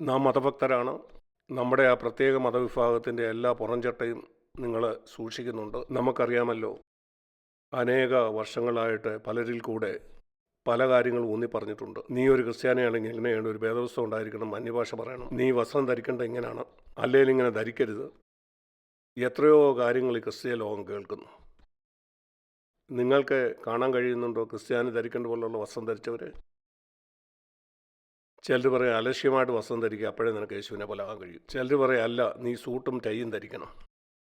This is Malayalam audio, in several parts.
നാം മതഭക്തരാണ്. നമ്മുടെ ആ പ്രത്യേക മതവിഭാഗത്തിന്റെ എല്ലാ പുറംചട്ടയും നിങ്ങൾ സൂക്ഷിക്കുന്നുണ്ട്. നമുക്കറിയാമല്ലോ അനേക വർഷങ്ങളായിട്ട് പലരിൽ കൂടെ പല കാര്യങ്ങൾ ഊന്നി പറഞ്ഞിട്ടുണ്ട് നീ ഒരു ക്രിസ്ത്യാനിയാണെങ്കിൽ ഇങ്ങനെയാണ് ഒരു ഭേദവസ്ഥ ഉണ്ടായിരിക്കണം അന്യഭാഷ പറയണം. നീ വസ്ത്രം ധരിക്കേണ്ട എങ്ങനെയാണ്? അല്ലെങ്കിൽ ഇങ്ങനെ ധരിക്കരുത്. എത്രയോ കാര്യങ്ങൾ ഈ ക്രിസ്തീയ ലോകം കേൾക്കുന്നു. നിങ്ങൾക്ക് കാണാൻ കഴിയുന്നുണ്ടോ ക്രിസ്ത്യാനി ധരിക്കേണ്ട പോലുള്ള വസ്ത്രം ധരിച്ചവർ ചിലർ പറയും അലക്ഷ്യമായിട്ട് വസ്ത്രം ധരിക്കുക അപ്പോഴേ നിനക്ക് യേശുവിനെ പോലെ ആകാൻ കഴിയും. ചിലർ പറയും അല്ല നീ സൂട്ടും ടൈയും ധരിക്കണം.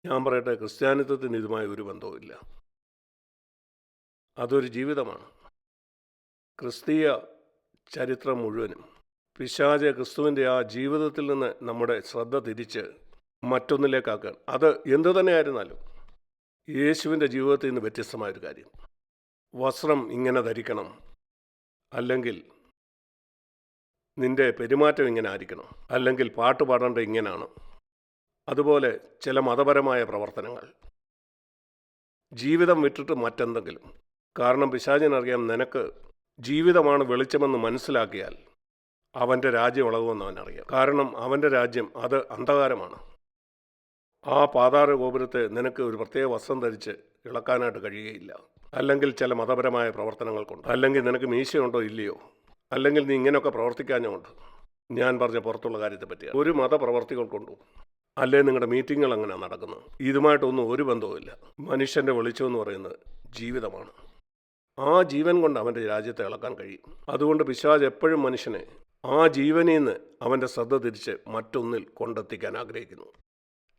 ഞാൻ പറയട്ടെ ക്രിസ്ത്യാനിത്വത്തിന് ഇതുമായി ഒരു ബന്ധവുമില്ല അതൊരു ജീവിതമാണ്. ക്രിസ്തീയ ചരിത്രം മുഴുവനും പിശാചെ ക്രിസ്തുവിന്റെ ആ ജീവിതത്തിൽ നിന്ന് നമ്മുടെ ശ്രദ്ധ തിരിച്ച് മറ്റൊന്നിലേക്കാക്കുക അത് എന്തു തന്നെയായിരുന്നാലും യേശുവിന്റെ ജീവിതത്തിൽ നിന്ന് വ്യത്യസ്തമായൊരു കാര്യം. വസ്ത്രം ഇങ്ങനെ ധരിക്കണം. അല്ലെങ്കിൽ നിന്റെ പെരുമാറ്റം ഇങ്ങനെ ആയിരിക്കണം. അല്ലെങ്കിൽ പാട്ട് പാടേണ്ട ഇങ്ങനെയാണ് അതുപോലെ ചില മതപരമായ പ്രവർത്തനങ്ങൾ. ജീവിതം വിട്ടിട്ട് മറ്റെന്തെങ്കിലും. കാരണം പിശാചിനറിയാം നിനക്ക് ജീവിതമാണ് വെളിച്ചമെന്ന് മനസ്സിലാക്കിയാൽ അവന്റെ രാജ്യം ഇളകുമെന്ന് അവനറിയാം. കാരണം അവന്റെ രാജ്യം അത് അന്ധകാരമാണ്. ആ പാതാര ഗോപുരത്തെ നിനക്ക് ഒരു പ്രത്യേക വസ്ത്രം ധരിച്ച് ഇളക്കാനായിട്ട് കഴിയുകയില്ല. അല്ലെങ്കിൽ ചില മതപരമായ പ്രവർത്തനങ്ങൾ കൊണ്ട് അല്ലെങ്കിൽ നിനക്ക് മീശയുണ്ടോ ഇല്ലയോ? അല്ലെങ്കിൽ നീ ഇങ്ങനെയൊക്കെ പ്രവർത്തിക്കാഞ്ഞുകൊണ്ട് ഞാൻ പറഞ്ഞ പുറത്തുള്ള കാര്യത്തെ പറ്റി ഒരു മതപ്രവർത്തികൾ കൊണ്ടും അല്ലേ നിങ്ങളുടെ മീറ്റിങ്ങുകൾ അങ്ങനെ നടക്കുന്നത് ഇതുമായിട്ടൊന്നും ഒരു ബന്ധവുമില്ല. മനുഷ്യന്റെ വെളിച്ചം എന്ന് പറയുന്നത് ജീവിതമാണ്. ആ ജീവൻ കൊണ്ട് അവന്റെ രാജ്യത്തെ ഇളക്കാൻ കഴിയും. അതുകൊണ്ട് പിശാജ് എപ്പോഴും മനുഷ്യനെ ആ ജീവനിൽ നിന്ന് അവന്റെ ശ്രദ്ധ തിരിച്ച് മറ്റൊന്നിൽ കൊണ്ടെത്തിക്കാൻ ആഗ്രഹിക്കുന്നു.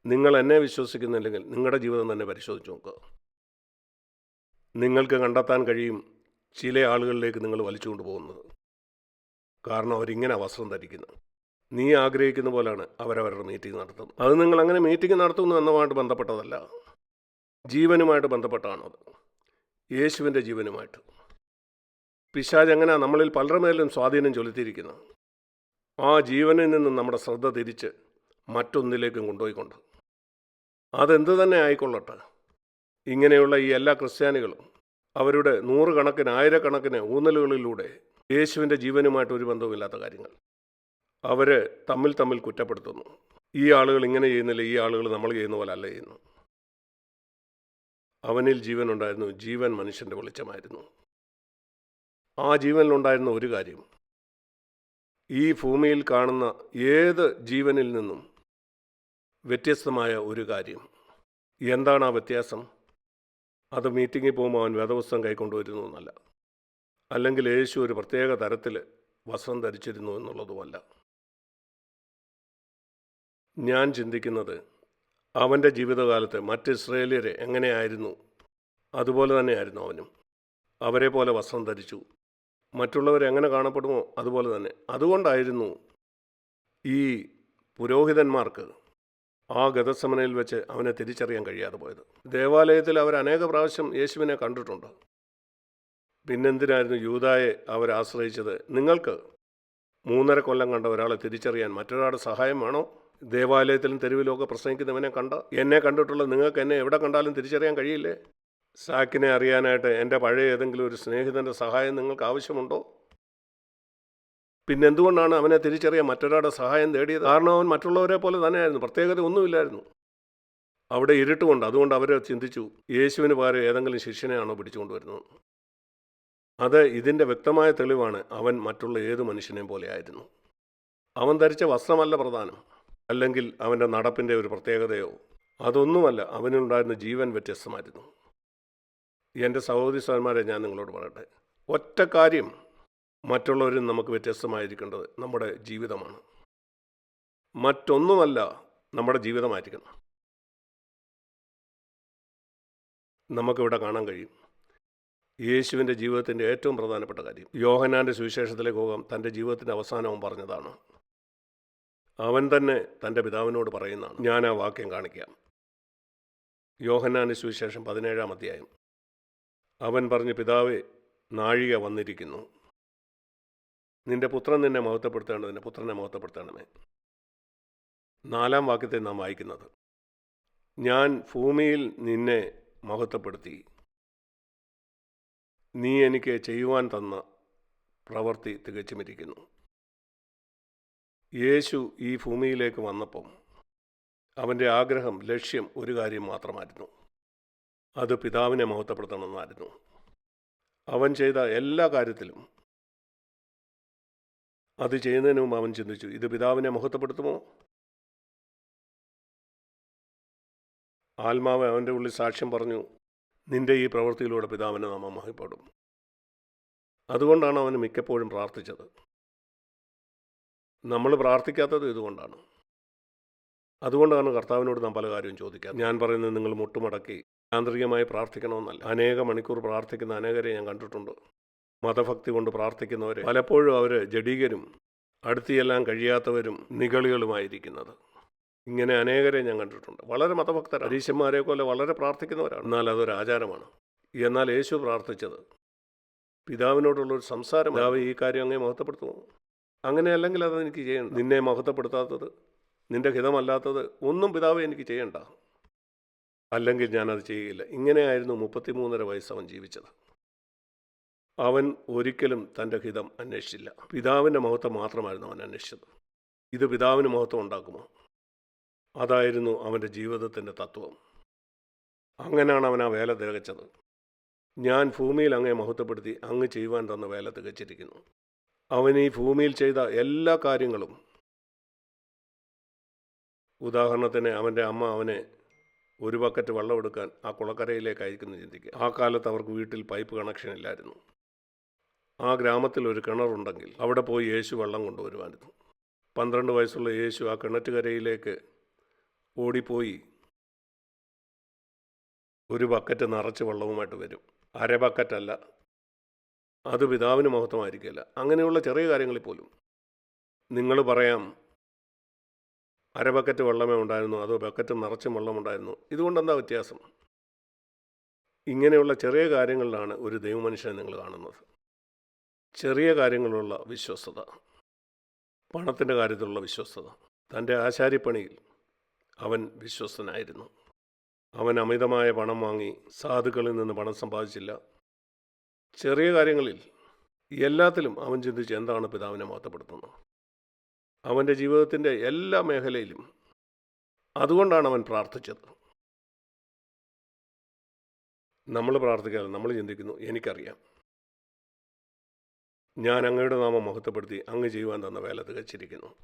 നിങ്ങൾ എന്നെ വിശ്വസിക്കുന്നില്ലെങ്കിൽ നിങ്ങളുടെ ജീവിതം തന്നെ പരിശോധിച്ച് നോക്കുക നിങ്ങൾക്ക് കണ്ടെത്താൻ കഴിയും ചില ആളുകളിലേക്ക് നിങ്ങൾ വലിച്ചുകൊണ്ട് പോകുന്നത്. കാരണം അവരിങ്ങനെ വസ്ത്രം ധരിക്കുന്നത് നീ ആഗ്രഹിക്കുന്ന പോലെയാണ് അവരവരുടെ മീറ്റിംഗ് നടത്തുന്നത്. അത് നിങ്ങൾ അങ്ങനെ മീറ്റിംഗ് നടത്തുന്നു എന്നതുമായിട്ട് ബന്ധപ്പെട്ടതല്ല. ജീവനുമായിട്ട് ബന്ധപ്പെട്ടാണത് യേശുവിന്റെ ജീവനുമായിട്ട്. പിശാജ് എങ്ങനെയാണ് നമ്മളിൽ പലരുടെ മേലും സ്വാധീനം ചൊലുത്തിയിരിക്കുന്നത്? ആ ജീവനിൽ നിന്നും നമ്മുടെ ശ്രദ്ധ തിരിച്ച് മറ്റൊന്നിലേക്കും കൊണ്ടുപോയിക്കൊണ്ട്. അതെന്ത് തന്നെ ആയിക്കൊള്ളട്ടെ. ഇങ്ങനെയുള്ള ഈ എല്ലാ ക്രിസ്ത്യാനികളും അവരുടെ നൂറുകണക്കിന് ആയിരക്കണക്കിന് ഊന്നലുകളിലൂടെ യേശുവിന്റെ ജീവനുമായിട്ട് ഒരു ബന്ധവുമില്ലാത്ത കാര്യങ്ങൾ. അവർ തമ്മിൽ തമ്മിൽ കുറ്റപ്പെടുത്തുന്നു. ഈ ആളുകൾ ഇങ്ങനെ ചെയ്യുന്നില്ല ഈ ആളുകൾ നമ്മൾ ചെയ്യുന്ന പോലെ അല്ല ചെയ്യുന്നു. അവനിൽ ജീവൻ ഉണ്ടായിരുന്നു ജീവൻ മനുഷ്യന്റെ വെളിച്ചമായിരുന്നു. ആ ജീവനിലുണ്ടായിരുന്ന ഒരു കാര്യം ഈ ഭൂമിയിൽ കാണുന്ന ഏത് ജീവനിൽ നിന്നും വ്യത്യസ്തമായ ഒരു കാര്യം. എന്താണ് ആ വ്യത്യാസം? അത് മീറ്റിങ്ങിൽ പോകുമ്പോൾ അവൻ വേദപുസ്തകം കൈക്കൊണ്ടുവരുന്നു എന്നല്ല. അല്ലെങ്കിൽ യേശു ഒരു പ്രത്യേക തരത്തിൽ വസ്ത്രം ധരിച്ചിരുന്നു എന്നുള്ളതുമല്ല. ഞാൻ ചിന്തിക്കുന്നത് അവന്റെ ജീവിതകാലത്ത് മറ്റ് ഇസ്രയേലിയരെ എങ്ങനെയായിരുന്നു? അതുപോലെ തന്നെയായിരുന്നു അവനും. അവരെ പോലെ വസ്ത്രം ധരിച്ചു. മറ്റുള്ളവർ എങ്ങനെ കാണപ്പെടുമോ അതുപോലെ തന്നെ. അതുകൊണ്ടായിരുന്നു ഈ പുരോഹിതന്മാർക്ക് ആ ഗതസമനയിൽ വെച്ച് അവനെ തിരിച്ചറിയാൻ കഴിയാതെ പോയത്. ദേവാലയത്തിൽ അവർ അനേക പ്രാവശ്യം യേശുവിനെ കണ്ടിട്ടുണ്ട്. പിന്നെന്തിനായിരുന്നു യൂതായെ അവരാശ്രയിച്ചത്? നിങ്ങൾക്ക് മൂന്നര കൊല്ലം കണ്ട ഒരാളെ തിരിച്ചറിയാൻ മറ്റൊരാളുടെ സഹായം വേണോ? ദേവാലയത്തിലും തെരുവിലുമൊക്കെ പ്രസംഗിക്കുന്നവനെ കണ്ട? എന്നെ കണ്ടിട്ടുള്ള നിങ്ങൾക്ക് എന്നെ എവിടെ കണ്ടാലും തിരിച്ചറിയാൻ കഴിയില്ലേ? സാക്കിനെ അറിയാനായിട്ട് എന്റെ പഴയ ഏതെങ്കിലും ഒരു സ്നേഹിതന്റെ സഹായം നിങ്ങൾക്ക് ആവശ്യമുണ്ടോ? പിന്നെ എന്തുകൊണ്ടാണ് അവനെ തിരിച്ചറിയാൻ മറ്റൊരാളുടെ സഹായം തേടിയത് കാരണം അവൻ മറ്റുള്ളവരെ പോലെ തന്നെയായിരുന്നു പ്രത്യേകത ഒന്നുമില്ലായിരുന്നു. അവിടെ ഇരുട്ടുകൊണ്ട് അതുകൊണ്ട് അവരെ ചിന്തിച്ചു യേശുവിന് പകരം ഏതെങ്കിലും ശിഷ്യനെയാണോ പിടിച്ചുകൊണ്ട് വരുന്നത്? അത് ഇതിന്റെ വ്യക്തമായ തെളിവാണ്. അവൻ മറ്റുള്ള ഏത് മനുഷ്യനെയും പോലെയായിരുന്നു അവൻ ധരിച്ച വസ്ത്രമല്ല പ്രധാനം. അല്ലെങ്കിൽ അവന്റെ നടപ്പിന്റെ ഒരു പ്രത്യേകതയോ. അതൊന്നുമല്ല അവനുണ്ടായിരുന്ന ജീവൻ വ്യത്യസ്തമായിരുന്നു. എന്റെ സഹോദരി സഹന്മാരെ ഞാൻ നിങ്ങളോട് പറയട്ടെ. ഒറ്റ കാര്യം മറ്റുള്ളവരും നമുക്ക് വ്യത്യസ്തമായിരിക്കേണ്ടത് നമ്മുടെ ജീവിതമാണ്. മറ്റൊന്നുമല്ല നമ്മുടെ ജീവിതമായിരിക്കണം. നമുക്കിവിടെ കാണാൻ കഴിയും. യേശുവിന്റെ ജീവിതത്തിന്റെ ഏറ്റവും പ്രധാനപ്പെട്ട കാര്യം. യോഹനാന്റെ സുവിശേഷത്തിലേക്ക് പോകാം. തന്റെ ജീവിതത്തിന്റെ അവസാനവും പറഞ്ഞതാണ്. അവൻ തന്നെ തന്റെ പിതാവിനോട് പറയുന്നതാണ്. ഞാൻ ആ വാക്യം കാണിക്കാം. യോഹനാന്റെ സുവിശേഷം പതിനേഴാം അധ്യായം. അവൻ പറഞ്ഞു പിതാവേ നാഴിക വന്നിരിക്കുന്നു. നിന്റെ പുത്രൻ നിന്നെ മഹത്വപ്പെടുത്തേണ്ടത് നിന്റെ പുത്രനെ മഹത്വപ്പെടുത്തണമേ നാലാം വാക്യത്തെ നാം വായിക്കുന്നത്. ഞാൻ ഭൂമിയിൽ നിന്നെ മഹത്വപ്പെടുത്തി. നീ എനിക്ക് ചെയ്യുവാൻ തന്ന പ്രവൃത്തി തികച്ചുമിരിക്കുന്നു. യേശു ഈ ഭൂമിയിലേക്ക് വന്നപ്പം അവന്റെ ആഗ്രഹം ലക്ഷ്യം ഒരു കാര്യം മാത്രമായിരുന്നു. അത് പിതാവിനെ മഹത്വപ്പെടുത്തണമെന്നായിരുന്നു. അവൻ ചെയ്ത എല്ലാ കാര്യത്തിലും അത് ചെയ്യുന്നതിന് മുമ്പ് അവൻ ചിന്തിച്ചു ഇത് പിതാവിനെ മഹത്വപ്പെടുത്തുമോ? ആത്മാവ് അവന്റെ ഉള്ളിൽ സാക്ഷ്യം പറഞ്ഞു നിന്റെ ഈ പ്രവൃത്തിയിലൂടെ പിതാവിനെ നാമ മഹിപ്പെടും അതുകൊണ്ടാണ് അവന് മിക്കപ്പോഴും പ്രാർത്ഥിച്ചത്. നമ്മൾ പ്രാർത്ഥിക്കാത്തത് ഇതുകൊണ്ടാണ്. അതുകൊണ്ടാണ് കർത്താവിനോട് നാം പല കാര്യവും ചോദിക്കാം. ഞാൻ പറയുന്നത് നിങ്ങൾ മുട്ടുമടക്കി യാന്ത്രികമായി പ്രാർത്ഥിക്കണമെന്നല്ല. അനേക മണിക്കൂർ പ്രാർത്ഥിക്കുന്ന അനേകരെ ഞാൻ കണ്ടിട്ടുണ്ട്. മതഭക്തി കൊണ്ട് പ്രാർത്ഥിക്കുന്നവരെ. പലപ്പോഴും അവർ ജഡീകരും അടുത്തിയെല്ലാം കഴിയാത്തവരും നിഗളികളുമായിരിക്കുന്നത്. ഇങ്ങനെ അനേകരെ ഞാൻ കണ്ടിട്ടുണ്ട്. വളരെ മതഭക്തർ അരീശന്മാരെ പോലെ വളരെ പ്രാർത്ഥിക്കുന്നവരാണ്. എന്നാൽ അതൊരു ആചാരമാണ്. എന്നാൽ യേശു പ്രാർത്ഥിച്ചത്. പിതാവിനോടുള്ള ഒരു സംസാരം പിതാവ് ഈ കാര്യം അങ്ങേ മഹത്വപ്പെടുത്തുമോ അങ്ങനെയല്ലെങ്കിൽ അത് എനിക്ക് ചെയ്യണം നിന്നെ മഹത്വപ്പെടുത്താത്തത് നിന്റെ ഹിതമല്ലാത്തത് ഒന്നും പിതാവ് എനിക്ക് ചെയ്യണ്ട. അല്ലെങ്കിൽ ഞാനത് ചെയ്യുകയില്ല ഇങ്ങനെയായിരുന്നു മുപ്പത്തിമൂന്നര വയസ്സ് അവൻ ജീവിച്ചത്. അവൻ ഒരിക്കലും തന്റെ ഹിതം അന്വേഷിച്ചില്ല. പിതാവിന്റെ മഹത്വം മാത്രമായിരുന്നു അവൻ അന്വേഷിച്ചത്. ഇത് പിതാവിന് മഹത്വം ഉണ്ടാക്കുമോ? അതായിരുന്നു അവന്റെ ജീവിതത്തിന്റെ തത്വം. അങ്ങനെയാണ് അവൻ ആ വേല തികച്ചത്. ഞാൻ ഭൂമിയിൽ അങ്ങേ മഹത്വപ്പെടുത്തി അങ്ങ് ചെയ്യുവാൻ തന്ന വേല തികച്ചിരിക്കുന്നു. അവൻ ഈ ഭൂമിയിൽ ചെയ്ത എല്ലാ കാര്യങ്ങളും ഉദാഹരണത്തിന് അവന്റെ അമ്മ അവനെ ഒരു ബക്കറ്റ് വെള്ളം എടുക്കാൻ ആ കുളക്കരയിലേക്ക് അയക്കുന്നു ചിന്തിക്കുക. ആ കാലത്ത് അവർക്ക് വീട്ടിൽ പൈപ്പ് കണക്ഷൻ ഇല്ലായിരുന്നു. ആ ഗ്രാമത്തിൽ ഒരു കിണറുണ്ടെങ്കിൽ അവിടെ പോയി യേശു വെള്ളം കൊണ്ടുവരുമായിരുന്നു പന്ത്രണ്ട് വയസ്സുള്ള യേശു ആ കിണറ്റുകരയിലേക്ക് ഓടിപ്പോയി. ഒരു ബക്കറ്റ് നിറച്ച് വെള്ളവുമായിട്ട് വരും. അര ബക്കറ്റല്ല. അത് പിതാവിന് മഹത്വമായിരിക്കില്ല അങ്ങനെയുള്ള ചെറിയ കാര്യങ്ങളിൽ പോലും. നിങ്ങൾ പറയാം അര ബക്കറ്റ് വെള്ളമേ ഉണ്ടായിരുന്നു അതോ ബക്കറ്റ് നിറച്ചും വെള്ളമുണ്ടായിരുന്നു ഇതുകൊണ്ട് എന്താ വ്യത്യാസം? ഇങ്ങനെയുള്ള ചെറിയ കാര്യങ്ങളിലാണ് ഒരു ദൈവമനുഷ്യനെ നിങ്ങൾ കാണുന്നത്. ചെറിയ കാര്യങ്ങളിലുള്ള വിശ്വസ്തത. പണത്തിന്റെ കാര്യത്തിലുള്ള വിശ്വസ്തത. തന്റെ ആശാരിപ്പണിയിൽ അവൻ വിശ്വസ്തനായിരുന്നു. അവൻ അമിതമായ പണം വാങ്ങി സാധുക്കളിൽ നിന്ന് പണം സമ്പാദിച്ചില്ല. ചെറിയ കാര്യങ്ങളിൽ എല്ലാത്തിലും അവൻ ചിന്തിച്ച് എന്താണ് പിതാവിനെ മഹത്വപ്പെടുത്തുന്നത്? അവന്റെ ജീവിതത്തിന്റെ എല്ലാ മേഖലയിലും അതുകൊണ്ടാണ് അവൻ പ്രാർത്ഥിച്ചത്. നമ്മൾ പ്രാർത്ഥിക്കാതെ നമ്മൾ ചിന്തിക്കുന്നു എനിക്കറിയാം. ഞാൻ അങ്ങയുടെ നാമം മഹത്വപ്പെടുത്തി അങ്ങ് ചെയ്യുവാൻ തന്ന വേല തികച്ചിരിക്കുന്നു.